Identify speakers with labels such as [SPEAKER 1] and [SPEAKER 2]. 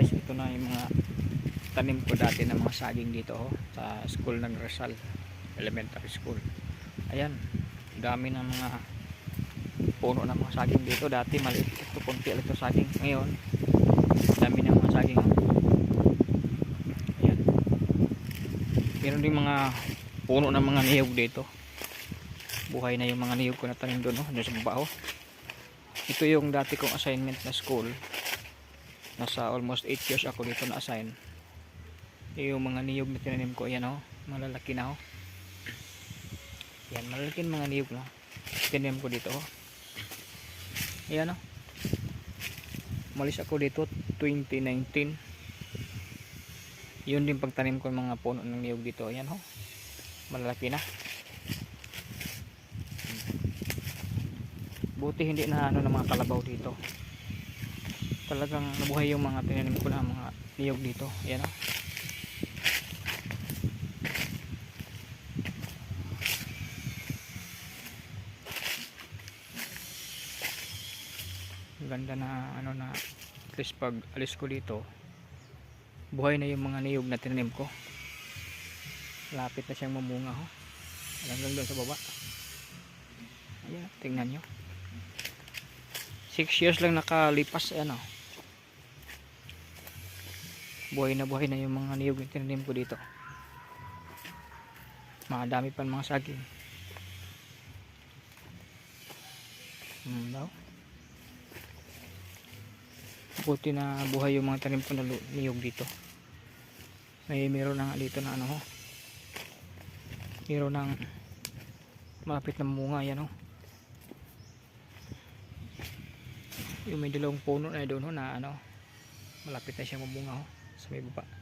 [SPEAKER 1] guys ito na yung mga tanim ko dati ng mga saging dito oh, sa school ng Rizal elementary school. Ayan dami ng mga puno ng mga saging dito. Dati maliit ito konti ito saging. Ngayon dami ng mga saging. Ayan. Meron din mga puno ng mga niyog dito. Buhay na yung mga niyog ko na tanim doon oh, doon sa baba oh. ito yung dati kong assignment na school nasa almost 8 years ako dito na assign. Yung mga niyog na tinanim ko yan oh. Malalaki na oh. Yan malalaki mga niyog na tinanim ko dito oh. Yan oh. Malis ako dito 2019 yun din pagtanim ko ng mga puno ng niyog dito yan oh. Malalaki na. Buti hindi na ano ng mga kalabaw dito talagang nabuhay yung mga tinanim ko na mga niyog dito. Yan o ganda na ano na at least pag alis ko dito buhay na yung mga niyog na tinanim ko. Lapit na siyang mamunga ho hanggang doon sa baba. Ayan tingnan nyo. 6 years lang nakalipas ano buhay na buhay na yung mga niyog na tinanim ko dito. Makadami pa mga saging. Hmm daw buti na buhay yung mga tanim ko na niyog dito. May meron na dito na ano ho. Meron ng malapit na munga yan ho yung may dalawang puno na doon ho na ano malapit na siya mamunga ho sa may baba